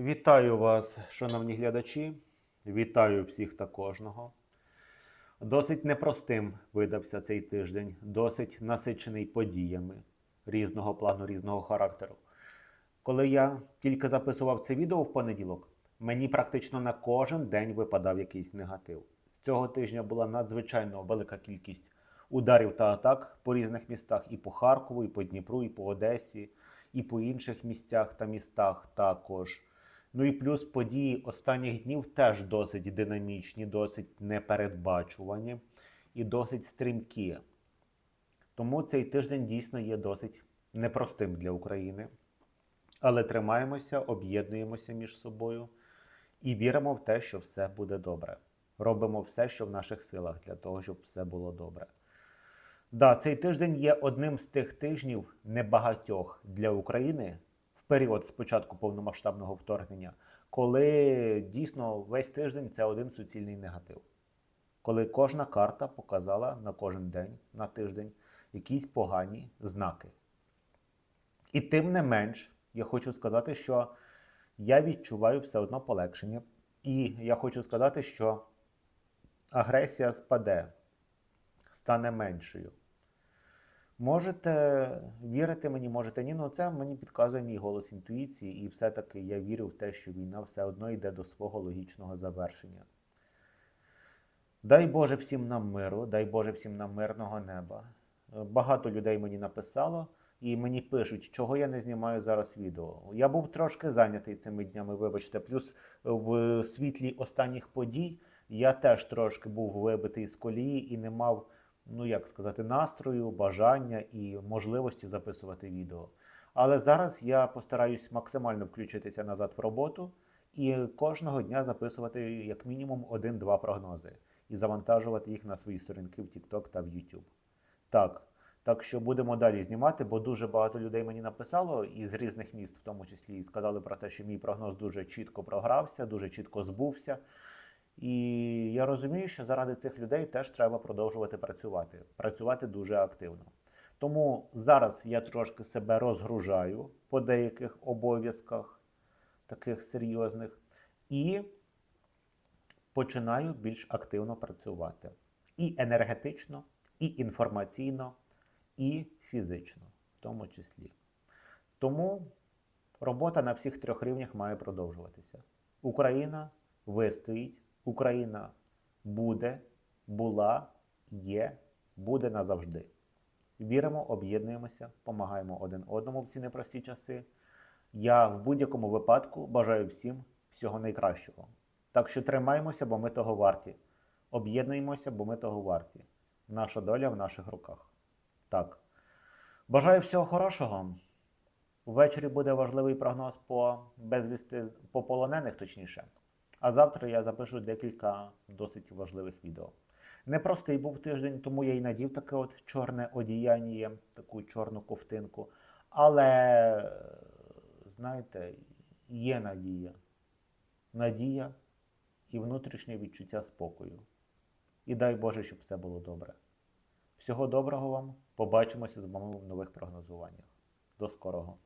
Вітаю вас, шановні глядачі. Вітаю всіх та кожного. Досить непростим видався цей тиждень, досить насичений подіями різного плану, різного характеру. Коли я тільки записував це відео в понеділок, мені практично на кожен день випадав якийсь негатив. Цього тижня була надзвичайно велика кількість ударів та атак по різних містах і по Харкову, і по Дніпру, і по Одесі, і по інших місцях та містах також. Ну і плюс події останніх днів теж досить динамічні, досить непередбачувані і досить стрімкі. Тому цей тиждень дійсно є досить непростим для України. Але тримаємося, об'єднуємося між собою і віримо в те, що все буде добре. Робимо все, що в наших силах для того, щоб все було добре. Да, цей тиждень є одним з тих тижнів небагатьох для України період з початку повномасштабного вторгнення, коли дійсно весь тиждень це один суцільний негатив. Коли кожна карта показала на кожен день, на тиждень якісь погані знаки. І тим не менш, я хочу сказати, що я відчуваю все одно полегшення. І я хочу сказати, що агресія спаде, стане меншою. Можете вірити мені, можете ні, але це мені підказує мій голос інтуїції, і все-таки я вірю в те, що війна все одно йде до свого логічного завершення. Дай Боже всім нам миру, дай Боже всім нам мирного неба. Багато людей мені написало і мені пишуть, чого я не знімаю зараз відео. Я був трошки зайнятий цими днями, вибачте. Плюс в світлі останніх подій я теж трошки був вибитий з колії і не мав, ну як сказати, настрою, бажання і можливості записувати відео. Але зараз я постараюсь максимально включитися назад в роботу і кожного дня записувати як мінімум один-два прогнози і завантажувати їх на свої сторінки в TikTok та в YouTube. Так. Так що будемо далі знімати, бо дуже багато людей мені написало із різних міст, в тому числі, і сказали про те, що мій прогноз дуже чітко програвся, дуже чітко збувся. І я розумію, що заради цих людей теж треба продовжувати працювати, працювати дуже активно. Тому зараз я трошки себе розгружаю по деяких обов'язках, таких серйозних, і починаю більш активно працювати і енергетично, і інформаційно і фізично, в тому числі. Тому робота на всіх трьох рівнях має продовжуватися. Україна вистоїть, Україна буде, була, є, буде назавжди. Віримо, об'єднуємося, допомагаємо один одному в ці непрості часи. Я в будь-якому випадку бажаю всім всього найкращого. Так що тримаємося, бо ми того варті. Об'єднуємося, бо ми того варті. Наша доля в наших руках. Так. Бажаю всього хорошого. Ввечері буде важливий прогноз по безвісти, по полонених, точніше. А завтра я запишу декілька досить важливих відео. Непростий був тиждень, тому я й надів таке от чорне одіяння, таку чорну ковтинку. Але, знаєте, є надія. Надія і внутрішнє відчуття спокою. І дай Боже, щоб все було добре. Всього доброго вам. Побачимося з вами в нових прогнозуваннях. До скорого!